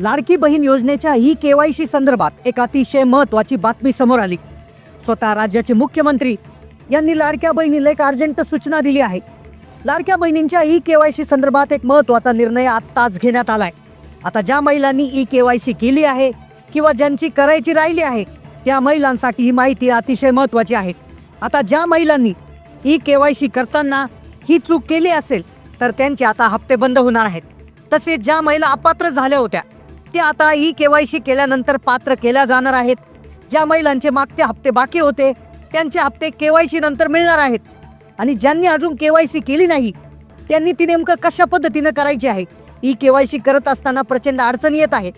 लाडकी बहीण योजनेच्या e KYC संदर्भात एक अतिशय महत्वाची बातमी समोर आली. स्वतः राज्याचे मुख्यमंत्री यांनी लाडक्या बहिणीला एक अर्जंट सूचना दिली आहे. लाडक्या बहिणींच्या ई केवायसी संदर्भात एक महत्त्वाचा निर्णय आत्ताच घेण्यात आलाय. आता ज्या महिलांनी ई केवायसी केली आहे किंवा ज्यांची करायची राहिली आहे त्या महिलांसाठी ही माहिती अतिशय महत्वाची आहे. आता ज्या महिलांनी ई केवायसी करताना ही चूक केली असेल तर त्यांचे आता हप्ते बंद होणार आहेत. तसेच ज्या महिला अपात्र झाल्या होत्या त्या आता ई केवायसी केल्यानंतर पात्र केल्या जाणार आहेत. ज्या महिलांचे मागचे हप्ते बाकी होते त्यांचे हप्ते केवायसी नंतर मिळणार आहेत. आणि ज्यांनी अजून केवायसी केली नाही त्यांनी ती नेमकं कशा पद्धतीनं करायची आहे? ई केवायसी करत असताना प्रचंड अडचणी येत आहेत.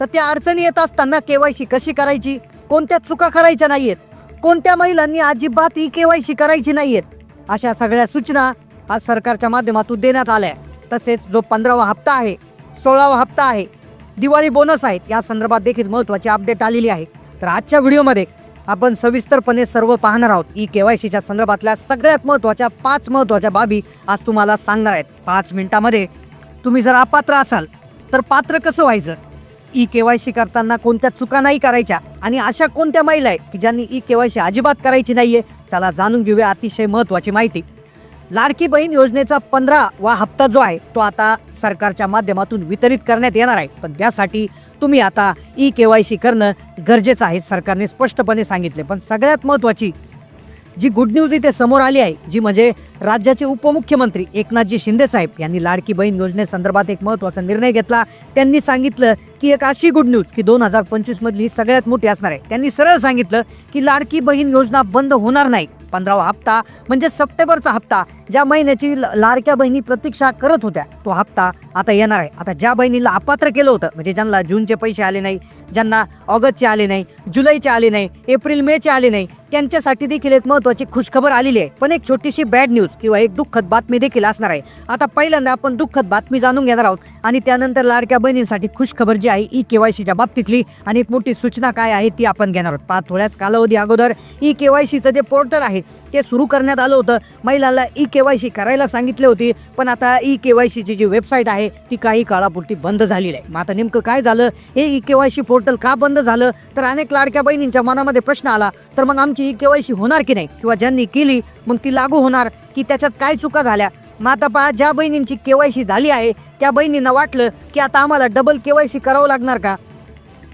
तर त्या अडचणी येत असताना केवायसी कशी करायची? कोणत्या चुका करायच्या नाहीयेत? कोणत्या महिलांनी अजिबात ई केवायसी करायची नाहीयेत? अशा सगळ्या सूचना आज सरकारच्या माध्यमातून देण्यात आल्या. तसेच जो पंधरावा हप्ता आहे सोळावा हप्ता आहे दिवाळी बोनस आहेत. या संदर्भात देखील महत्त्वाची अपडेट आलेली आहे. तर आजच्या व्हिडिओमध्ये आपण सविस्तरपणे सर्व पाहणार आहोत. ई के वाय सीच्या संदर्भातल्या सगळ्यात महत्त्वाच्या पाच महत्त्वाच्या बाबी आज तुम्हाला सांगणार आहेत. पाच मिनिटामध्ये तुम्ही जर अपात्र असाल तर पात्र कसं व्हायचं? ई के वाय सी करताना कोणत्या चुका नाही करायच्या? आणि अशा कोणत्या महिला आहेत की ज्यांनी ई के वाय सी अजिबात करायची नाहीये? चला जाणून घेऊया अतिशय महत्त्वाची माहिती. लाडकी बहीण योजनेचा पंधरा वा हप्ता जो आहे तो आता सरकारच्या माध्यमातून वितरित करण्यात येणार आहे. पण त्यासाठी तुम्ही आता ई के वाय सी करणं गरजेचं आहे सरकारने स्पष्टपणे सांगितले. पण सगळ्यात महत्त्वाची जी गुड न्यूज इथे समोर आली आहे जी म्हणजे राज्याचे उपमुख्यमंत्री एकनाथजी शिंदे साहेब यांनी लाडकी बहीण योजनेसंदर्भात एक महत्त्वाचा निर्णय घेतला. त्यांनी सांगितलं की एक अशी गुड न्यूज की दोन हजार पंचवीसमधली ही सगळ्यात मोठी असणार आहे. त्यांनी सरळ सांगितलं की लाडकी बहीण योजना बंद होणार नाही. पंधरावा हप्ता म्हणजे सप्टेंबरचा हप्ता ज्या महिन्याची ल- लाडक्या बहिणी प्रतीक्षा करत होत्या तो हप्ता आता येणार आहे. आता ज्या बहिणीला अपात्र केलं होतं म्हणजे ज्यांना जूनचे पैसे आले नाही ज्यांना ऑगस्टचे आले नाही जुलैचे आले नाही एप्रिल मेचे आले नाही त्यांच्यासाठी देखील एक महत्त्वाची खुशखबर आलेली आहे. पण एक छोटीशी बॅड न्यूज किंवा एक दुःखद बातमी देखील असणार आहे. आता पहिल्यांदा आपण दुःखद बातमी जाणून घेणार आहोत. आणि त्यानंतर लाडक्या बहिणींसाठी खुशखबर जी आहे ई केवायसीच्या बाबतीतली आणि एक मोठी सूचना काय आहे ती आपण घेणार आहोत. पाच थोड्याच कालावधी अगोदर ई केवायसीचं जे पोर्टल आहे ते सुरू करण्यात आलं होतं. महिलांना ई के वाय सी करायला सांगितले होती पण आता ई के वाय सीची जी वेबसाईट आहे ती काही काळापुरती बंद झालेली आहे. मग आता नेमकं काय झालं? हे E K Y C portal का बंद झालं? तर अनेक लाडक्या बहिणींच्या मनामध्ये प्रश्न आला तर मग आमची ई के वाय सी होणार की नाही? किंवा ज्यांनी केली मग ती लागू होणार की त्याच्यात काय चुका झाल्या? मग आता पहा ज्या बहिणींची केवायसी झाली आहे त्या बहिणींना वाटलं की आता आम्हाला डबल केवायसी करावं लागणार का?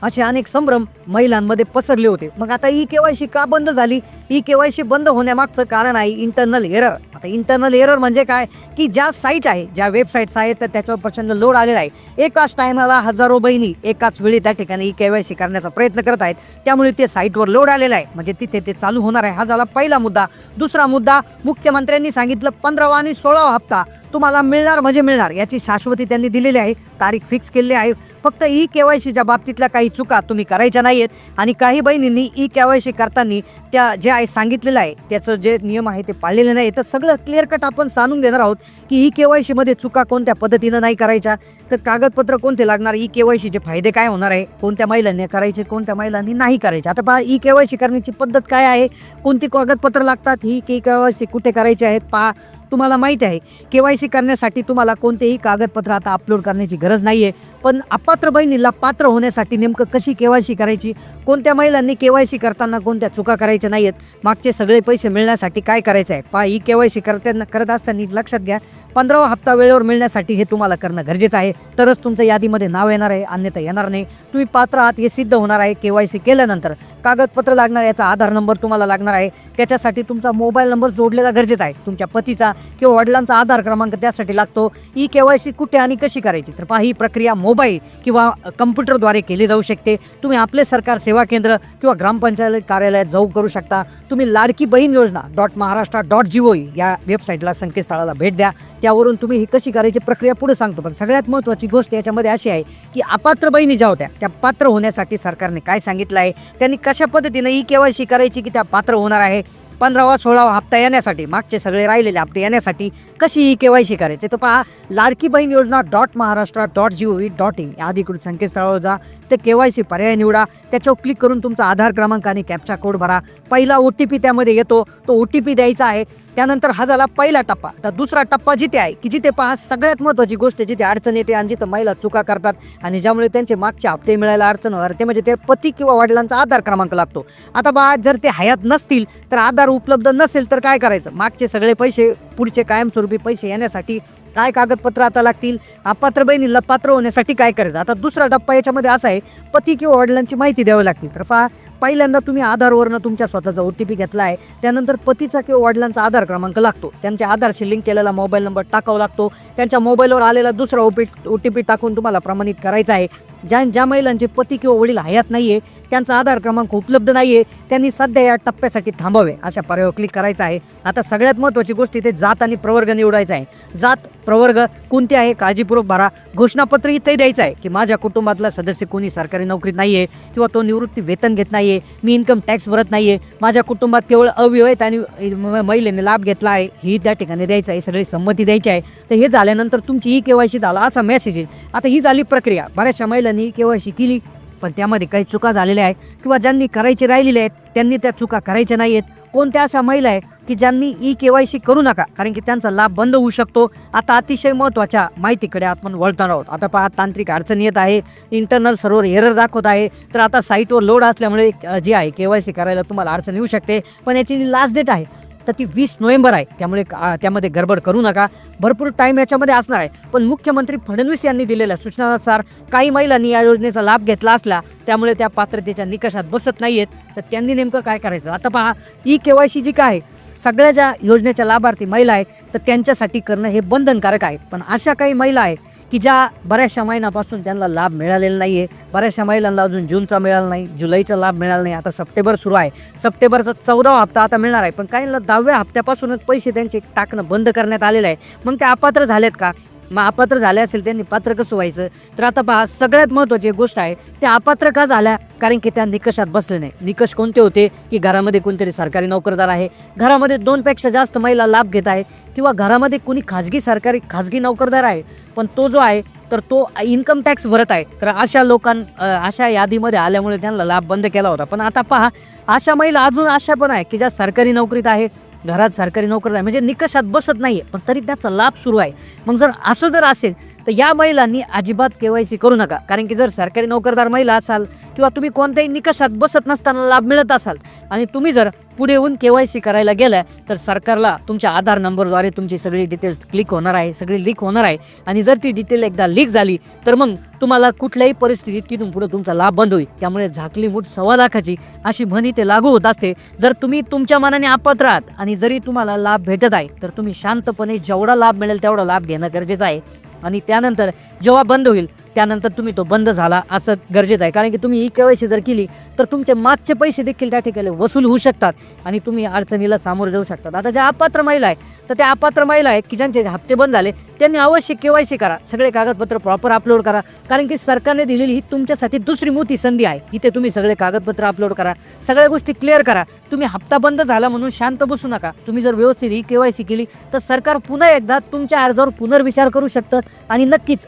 असे अनेक संभ्रम महिलांमध्ये पसरले होते. मग आता ई केवायसी का बंद झाली? ई केवायसी बंद होण्यामागचं कारण आहे इंटरनल एरर आता इंटरनल एरर म्हणजे काय? की ज्या साईट आहे ज्या वेबसाईट्स आहेत तर त्याच्यावर प्रचंड लोड आलेला आहे. एकाच टायमाला हजारो बहिणी एकाच वेळी त्या ठिकाणी ई केवायसी करण्याचा प्रयत्न करत आहेत. त्यामुळे ते साईटवर लोड आलेला आहे. म्हणजे तिथे ते चालू होणार आहे. हा झाला पहिला मुद्दा. दुसरा मुद्दा मुख्यमंत्र्यांनी सांगितलं पंधरावा आणि सोळावा हप्ता तुम्हाला मिळणार म्हणजे मिळणार. याची शाश्वती त्यांनी दिलेली आहे. तारीख फिक्स केलेली आहे. फक्त ई केवायसीच्या बाबतीतल्या काही चुका तुम्ही करायच्या नाहीयेत. आणि काही बहिणींनी ई केवायसी करताना त्या जे आहे सांगितलेलं आहे त्याचं जे नियम आहे ते पाळलेले नाही तर सगळं क्लिअर कट आपण सांगून देणार आहोत की ई केवायसीमध्ये चुका कोणत्या पद्धतीनं नाही करायच्या तर कागदपत्र कोणते लागणार ई केवायसीचे फायदे काय होणार आहे कोणत्या महिलांनी करायचे कोणत्या महिलांनी नाही करायचे. आता पहा ई केवायसी करण्याची पद्धत काय आहे कोणती कागदपत्र लागतात ही के केवायसी कुठे करायची आहेत पहा तुम्हाला माहिती आहे. के वाय सी करण्यासाठी तुम्हाला कोणतेही कागदपत्र आता अपलोड करण्याची गरज नाही आहे पण पात्र बहिणीला पात्र होण्यासाठी नेमकं कशी केवायसी करायची? कोणत्या महिलांनी के वाय सी करताना कोणत्या चुका करायच्या नाही आहेत मागचे सगळे पैसे मिळण्यासाठी काय करायचं आहे? पा ही के वाय सी करताना करत असताना लक्षात घ्या पंधरावा हप्ता वेळेवर मिळण्यासाठी हे तुम्हाला करणं गरजेचं आहे. तरच तुमचं यादीमध्ये नाव येणार आहे अन्यथा येणार नाही. तुम्ही पात्र आहात हे सिद्ध होणार आहे के वाय सी केल्यानंतर. कागदपत्र लागणार याचा आधार नंबर तुम्हाला लागणार आहे. त्याच्यासाठी तुमचा मोबाईल नंबर जोडलेला गरजेचा आहे. तुमच्या पतीचा किंवा वडिलांचा आधार क्रमांक त्यासाठी लागतो. ई के वाय सी कुठे आणि कशी करायची? तर पहा ही प्रक्रिया मोबाईल किंवा कम्प्युटरद्वारे केली जाऊ शकते. तुम्ही आपले सरकार सेवा सेवा केंद्र किंवा ग्रामपंचायत कार्यालयात जाऊ करू शकता. तुम्ही Ladki Bahin Yojana dot Maharashtra dot G O या वेबसाईटला संकेतस्थळाला भेट द्या. त्यावरून तुम्ही ही कशी करायची प्रक्रिया पुढे सांगतो. पण सगळ्यात महत्त्वाची गोष्ट याच्यामध्ये अशी आहे की अपात्र बहिणी ज्या होत्या त्या पात्र होण्यासाठी सरकारने काय सांगितलं आहे? त्यांनी कशा पद्धतीनं ई केवायसी सी करायची की त्या पात्र होणार आहे? पंधरावा सोळावा हप्ता येण्यासाठी मागचे सगळे राहिलेले हप्ते येण्यासाठी कशी ही के वाय सी करायची. तर पहा Ladki Bahin Yojana dot Maharashtra dot G O V dot in. या अधिकृत संकेतस्थळावर जा. ते के वाय सी पर्याय निवडा. त्याच्यावर क्लिक करून तुमचा आधार क्रमांक आणि कॅपचा कोड भरा. पहिला ओ टी पी त्यामध्ये येतो. तो ओ टी पी द्यायचा आहे. त्यानंतर हा झाला पहिला टप्पा. आता दुसरा टप्पा जिथे आहे की जिथे पहा सगळ्यात महत्त्वाची गोष्ट जिथे अडचण येते आणि जिथं महिला चुका करतात आणि ज्यामुळे त्यांचे मागचे हप्ते मिळायला अडचण होणार ते म्हणजे ते पती किंवा वडिलांचा आधार क्रमांक लागतो. आता बा जर ते हयात नसतील तर आधार उपलब्ध नसेल तर काय करायचं? मागचे सगळे पैसे पुढचे कायमस्वरूपी पैसे येण्यासाठी काय कागदपत्र आता लागतील? अपात्र बहिणीला पात्र होण्यासाठी काय करायचं? आता दुसरा टप्पा याच्यामध्ये असा आहे पती किंवा वडिलांची माहिती द्यावी लागते. तर पहा पहिल्यांदा तुम्ही आधारवरनं तुमच्या स्वतःचा ओ टी पी घेतला आहे त्यानंतर पतीचा किंवा वडिलांचा आधार क्रमांक लागतो. त्यांच्या आधारशी लिंक केलेला मोबाईल नंबर टाकावा लागतो. त्यांच्या मोबाईलवर आलेला दुसरा O P O T P टाकून तुम्हाला प्रमाणित करायचा आहे. ज्या ज्या महिलांचे पती किंवा वडील हयात नाही आहे त्यांचा आधार क्रमांक उपलब्ध नाही आहे त्यांनी सध्या या टप्प्यासाठी थांबावे अशा पर्याय क्लिक करायचा आहे. आता सगळ्यात महत्त्वाची गोष्ट इथे जात आणि प्रवर्ग निवडायचा आहे. जात प्रवर्ग कोणते आहे? काळजीपूर्वक भरा. घोषणापत्र इथे द्यायचं आहे की माझ्या कुटुंबातला सदस्य कोणी सरकारी नोकरीत नाही आहे किंवा तो निवृत्ती वेतन घेत नाही आहे मी इन्कम टॅक्स भरत नाही आहे माझ्या कुटुंबात केवळ अविवाहित आणि महिलेने लाभ घेतला आहे ही त्या ठिकाणी द्यायचं आहे सगळी संमती द्यायची आहे. तर हे झाल्यानंतर तुमची ही केवायसी झाला असा मेसेज येईल. आता ही झाली प्रक्रिया. बऱ्याचशा महिलांनी केवायसी केली. पण त्यामध्ये काही चुका झालेल्या आहेत किंवा ज्यांनी करायची राहिलेल्या आहेत त्यांनी त्या चुका करायच्या नाही आहेत कोणत्या अशा महिला आहेत की ज्यांनी ई के वाय सी करू नका? कारण की त्यांचा लाभ बंद होऊ शकतो. आता अतिशय महत्त्वाच्या माहितीकडे आपण वळताना आहोत. आता पहा तांत्रिक अडचण येत आहे. इंटरनल सर्व्हर एरर दाखवत आहे. तर आता साईटवर लोड असल्यामुळे जी जे आहे के वाय सी करायला तुम्हाला अडचण येऊ शकते. पण याची लास्ट डेट आहे तर ती वीस नोव्हेंबर आहे. त्यामुळे त्यामध्ये गडबड करू नका. भरपूर टाईम याच्यामध्ये असणार आहे. पण मुख्यमंत्री फडणवीस यांनी दिलेल्या सूचनानुसार काही महिलांनी या योजनेचा लाभ घेतला असला त्यामुळे त्या पात्रतेच्या निकषात बसत नाही आहेत तर त्यांनी नेमकं काय करायचं? आता पहा ई के वाय सी जी काय आहे, सगळ्या ज्या योजनेच्या लाभार्थी महिला आहेत तर त्यांच्यासाठी करणं हे बंधनकारक आहे. पण अशा काही महिला आहेत की ज्या बऱ्याचशा महिन्यापासून त्यांना लाभ मिळालेला नाही आहे बऱ्याचशा महिलांना अजून जूनचा मिळाला नाही जुलैचा लाभ मिळाला नाही आता सप्टेंबर सुरू आहे. सप्टेंबरचा चौदावा हप्ता आता मिळणार आहे. पण काहींना दहाव्या हप्त्यापासूनच पैसे त्यांचे टाकणं बंद करण्यात आलेलं आहे. मग ते अपात्र झालेत का? मग अपात्र झाले असेल त्यांनी पात्र कसं व्हायचं? तर आता पहा सगळ्यात महत्त्वाची गोष्ट आहे त्या अपात्र का झाल्या? कारण की त्या निकषात बसले नाही. निकष कोणते होते? की घरामध्ये कोणतरी सरकारी नोकरदार आहे घरामध्ये दोनपेक्षा जास्त महिला लाभ घेत आहे किंवा घरामध्ये कोणी खाजगी सरकारी खाजगी नोकरदार आहे पण तो जो आहे तर तो इन्कम टॅक्स भरत आहे. तर अशा लोकां अशा यादीमध्ये आल्यामुळे त्यांना लाभ बंद केला होता. पण आता पहा अशा महिला अजून अशा पण आहे की ज्या सरकारी नोकरीत आहे घरात सरकारी नोकर आहे म्हणजे निकषात बसत नाही पण तरी त्याचा लाभ सुरू आहे. मग जर असं जर असेल तर या महिलांनी अजिबात के वाय सी करू नका. कारण की जर सरकारी नोकरदार महिला असाल किंवा तुम्ही कोणत्याही निकषात बसत नसताना लाभ मिळत असाल आणि तुम्ही जर पुढे येऊन के वाय सी करायला गेलं तर सरकारला तुमच्या आधार नंबरद्वारे तुमची सगळी डिटेल्स क्लिक होणार आहे सगळी लीक होणार आहे. आणि जर ती डिटेल एकदा लीक झाली तर मग तुम्हाला कुठल्याही परिस्थितीत तिथून पुढे तुमचा लाभ बंद होईल. त्यामुळे झाकली मूठ सव्वा लाखाची अशी म्हणी ते लागू होत असते. जर तुम्ही तुमच्या मनाने आपत आहात आणि जरी तुम्हाला लाभ भेटत आहे तर तुम्ही शांतपणे जेवढा लाभ मिळेल तेवढा लाभ घेणं गरजेचं आहे. आणि त्यानंतर जेव्हा बंद होईल त्यानंतर तुम्ही तो बंद झाला असं गरजेचं आहे. कारण की तुम्ही ई केवायसी जर केली तर तुमचे मागचे पैसे देखील त्या ठिकाणी वसूल होऊ शकतात आणि तुम्ही अडचणीला सामोरे जाऊ शकतात. आता ज्या अपात्र महिला आहे तर त्या अपात्र महिला आहेत की ज्यांचे हप्ते बंद झाले त्यांनी अवश्य केवायसी करा. सगळे कागदपत्र प्रॉपर अपलोड करा. कारण की सरकारने दिलेली ही तुमच्यासाठी दुसरी मोठी संधी आहे. इथे तुम्ही सगळे कागदपत्र अपलोड करा. सगळ्या गोष्टी क्लिअर करा. तुम्ही हप्ता बंद झाला म्हणून शांत बसू नका. तुम्ही जर व्यवस्थित ही केवायसी केली तर सरकार पुन्हा एकदा तुमच्या अर्जावर पुनर्विचार करू शकतं आणि नक्कीच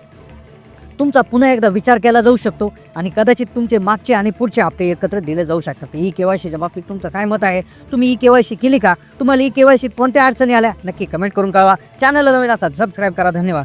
तुमचा पुन्हा एकदा विचार केला जाऊ शकतो आणि कदाचित तुमचे मागचे आणि पुढचे हप्ते एकत्र दिले जाऊ शकतात. ई केवायसीच्या बाबतीत तुमचं काय मत आहे? तुम्ही ई केवायसी केली का? तुम्हाला ई केवायसीत कोणत्या अडचणी आल्या? नक्की कमेंट करून कळवा. चॅनलला नवीन असतात सबस्क्राईब करा. धन्यवाद.